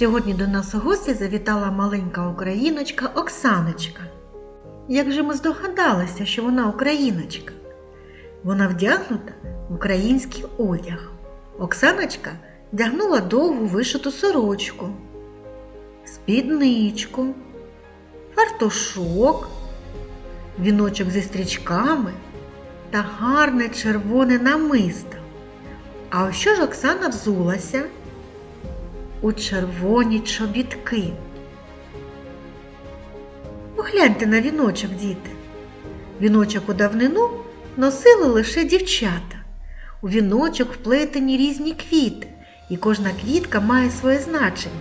Сьогодні до нас у гості завітала маленька україночка Оксаночка. Як же ми здогадалися, що вона україночка? Вона вдягнута в український одяг. Оксаночка вдягнула довгу вишиту сорочку, спідничку, фартушок, віночок зі стрічками та гарне червоне намисто. А що ж Оксана взулася? У червоні чобітки. Погляньте на віночок, діти. Віночок у давнину носили лише дівчата. У віночок вплетені різні квіти, і кожна квітка має своє значення.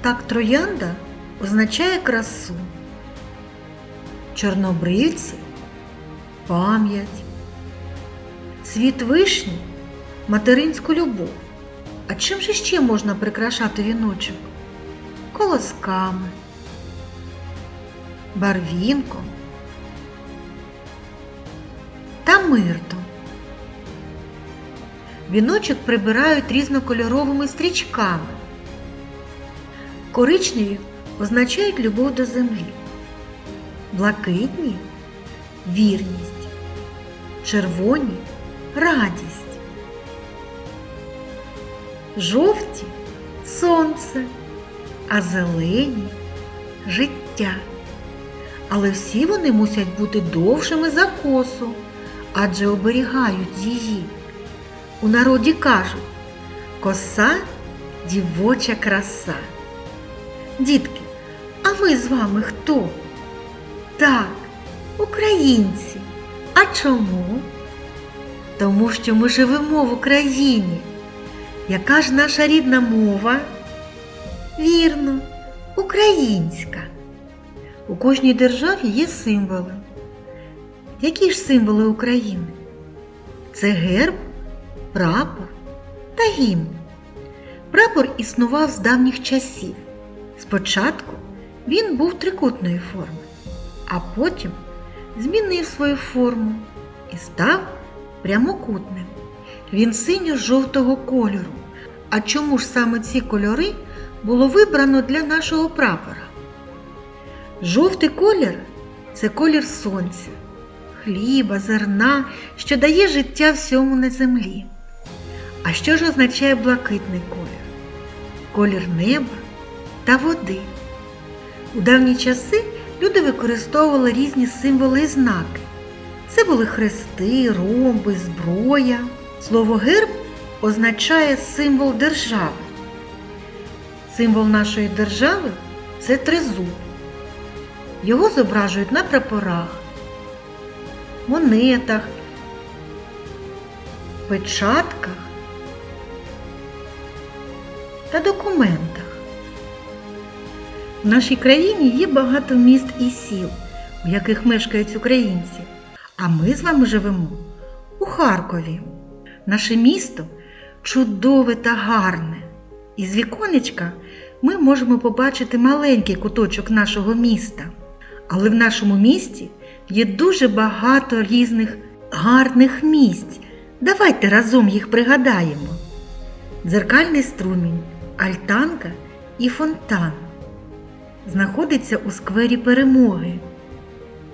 Так троянда означає красу, чорнобривці пам'ять, цвіт вишні материнську любов. А чим же ще можна прикрашати віночок? Колосками, барвінком та миртом. Віночок прибирають різнокольоровими стрічками. Коричневі означають любов до землі, блакитні вірність, червоні радість жовті сонце, а зелені життя. Але всі вони мусять бути довшими за косу, адже оберігають її. У народі кажуть коса дівоча краса. Дітки, а ви з вами хто? Так, українці. А чому? Тому що ми живемо в Україні. Яка ж наша рідна мова? Вірно, українська. У кожній державі є символи. Які ж символи України? Це герб, прапор та гімн. Прапор існував з давніх часів. Спочатку він був трикутної форми, а потім змінив свою форму і став прямокутним. Він синьо-жовтого кольору. А чому ж саме ці кольори було вибрано для нашого прапора? Жовтий колір це колір сонця, хліба, зерна, що дає життя всьому на землі. А що ж означає блакитний колір? Колір неба та води. У давні часи люди використовували різні символи і знаки. Це були хрести, ромби, зброя. Слово герб означає символ держави. Символ нашої держави це тризуб. Його зображують на прапорах, монетах, печатках та документах. В нашій країні є багато міст і сіл, в яких мешкають українці, а ми з вами живемо у Харкові. Наше місто чудове та гарне. Із віконечка ми можемо побачити маленький куточок нашого міста. Але в нашому місті є дуже багато різних гарних місць. Давайте разом їх пригадаємо: дзеркальний струмінь, альтанка і фонтан. Знаходиться у сквері перемоги.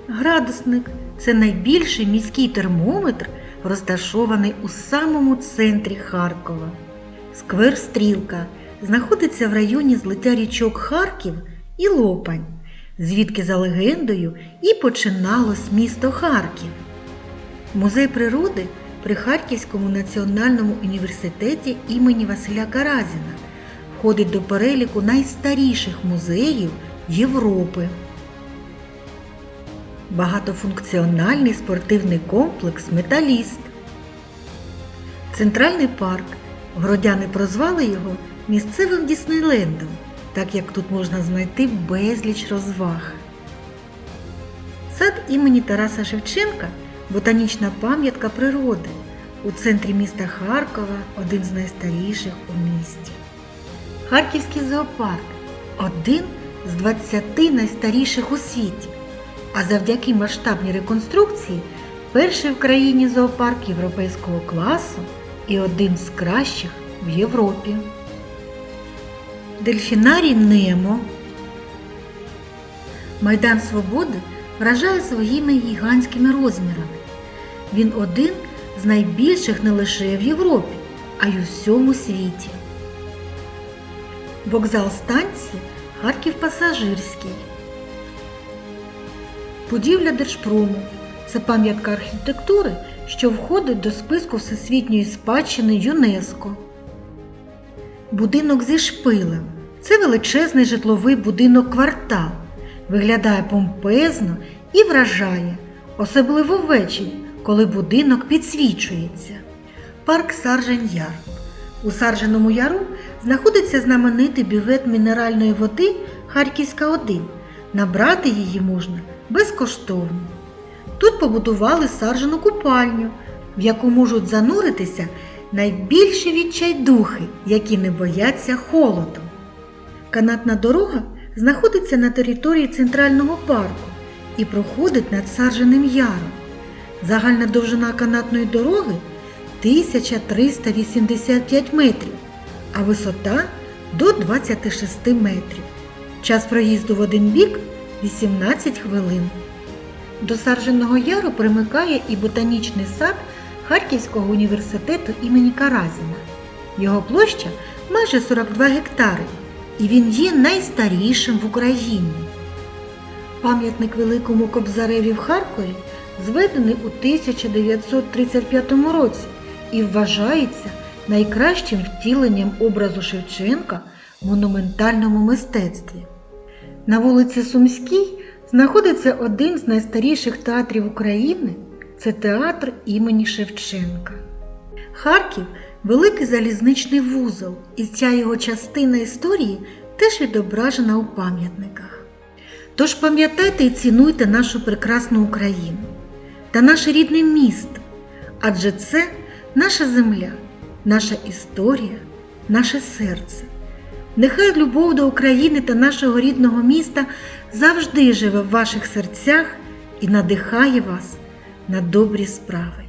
Градусник це найбільший міський термометр розташований у самому центрі Харкова. Сквер Стрілка знаходиться в районі злиття річок Харків і Лопань, звідки за легендою і починалось місто Харків. Музей природи при Харківському національному університеті імені Василя Каразіна входить до переліку найстаріших музеїв Європи багатофункціональний спортивний комплекс Металіст. Центральний парк. Городяни прозвали його місцевим Діснейлендом, так як тут можна знайти безліч розваг. Сад імені Тараса Шевченка ботанічна пам'ятка природи. У центрі міста Харкова один з найстаріших у місті. Харківський зоопарк один з 20 найстаріших у світі а завдяки масштабній реконструкції перший в країні зоопарк європейського класу і один з кращих в Європі. Дельфінарій Немо. Майдан Свободи вражає своїми гігантськими розмірами. Він один з найбільших не лише в Європі, а й у всьому світі. Вокзал станції Харків Пасажирський. Будівля Держпрому це пам'ятка архітектури, що входить до списку Всесвітньої спадщини ЮНЕСКО. Будинок зі шпилем це величезний житловий будинок квартал. Виглядає помпезно і вражає, особливо ввечері, коли будинок підсвічується. Парк Саржень Яр. У Сарженому Яру знаходиться знаменитий бювет мінеральної води Харківська 1. Набрати її можна безкоштовно. Тут побудували саржену купальню, в яку можуть зануритися найбільші відчайдухи, які не бояться холоду. Канатна дорога знаходиться на території центрального парку і проходить над Сарженим яром. Загальна довжина канатної дороги 1385 метрів, а висота до 26 метрів. Час проїзду в один бік 18 хвилин. До Сарженого яру примикає і ботанічний сад Харківського університету імені Каразіна. Його площа майже 42 гектари, і він є найстарішим в Україні. Пам'ятник Великому Кобзареві в Харкові зведений у 1935 році і вважається найкращим втіленням образу Шевченка в монументальному мистецтві. На вулиці Сумській знаходиться один з найстаріших театрів України це театр імені Шевченка. Харків великий залізничний вузол, і ця його частина історії теж відображена у пам'ятниках. Тож пам'ятайте і цінуйте нашу прекрасну Україну та наше рідне місто, адже це наша земля, наша історія, наше серце. Нехай любов до України та нашого рідного міста завжди живе в ваших серцях і надихає вас на добрі справи.